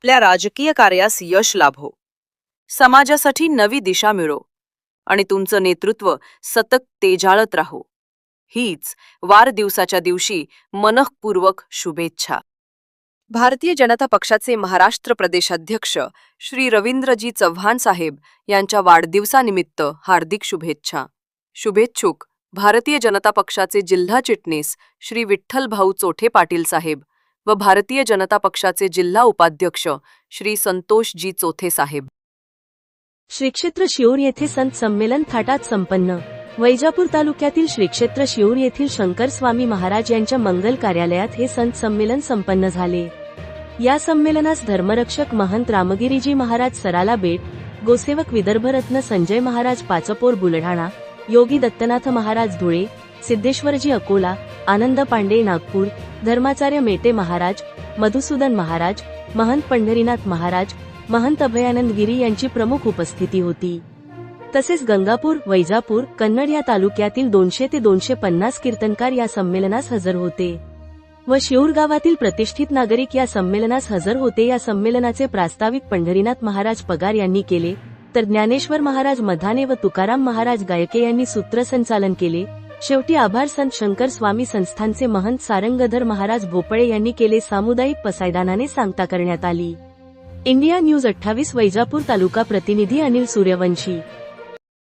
आपल्या राजकीय कार्यास यश लाभो. समाजासाठी नवी दिशा मिळो आणि तुमचं नेतृत्व सतत तेजाळत राहो. हीच वाढदिवसाच्या दिवशी मनःपूर्वक शुभेच्छा. भारतीय जनता पक्षाचे महाराष्ट्र प्रदेशाध्यक्ष श्री रवींद्रजी चव्हाण साहेब यांच्या वाढदिवसानिमित्त हार्दिक शुभेच्छा. शुभेच्छुक भारतीय जनता पक्षाचे जिल्हा चिटणीस श्री विठ्ठलभाऊ चोठे पाटील साहेब व भारतीय जनता पक्षाचे जिल्हा उपाध्यक्ष श्री संतोषजी चोथे साहेब. श्रीक्षेत्र शिऊर येथे संत संमेलन थाटात संपन्न. वैजापूर तालुक्यातील श्रीक्षेत्र शिऊर येथील शंकर स्वामी महाराज यांच्या मंगल कार्यालयात हे संत संमेलन संपन्न झाले. या संमेलनास धर्मरक्षक महंत रामगिरीजी महाराज सराला बेट गोसेवक विदर्भरत्न संजय महाराज पाचपोर बुलढाणा योगी दत्तनाथ महाराज धुळे सिद्धेश्वरजी अकोला आनंद पांडे नागपूर धर्माचार्य मेटे महाराज मधुसूदन महाराज महंत पंढरीनाथ महाराज महंत अभयानंद गिरी यांची प्रमुख उपस्थिती होती. तसेच गंगापूर वैजापूर कन्नड या तालुक्यातील दोनशे ते दोनशे पन्नास कीर्तनकार या संमेलनास हजर होते. व शिऊर गावातील प्रतिष्ठित नागरिक या संमेलनास हजर होते. या संमेलनाचे प्रास्ताविक पंढरीनाथ महाराज पगार यांनी केले तर ज्ञानेश्वर महाराज मधाने व तुकाराम महाराज गायके यांनी सूत्रसंचालन केले शेवटी आभार संत शंकर स्वामी संस्थानचे महंत सारंगधर महाराज भोपळे यांनी केले सामुदायिक पसायदानाने सांगता करण्यात आली. इंडिया न्यूज अठ्ठावीस वैजापूर तालुका प्रतिनिधी अनिल सूर्यवंशी.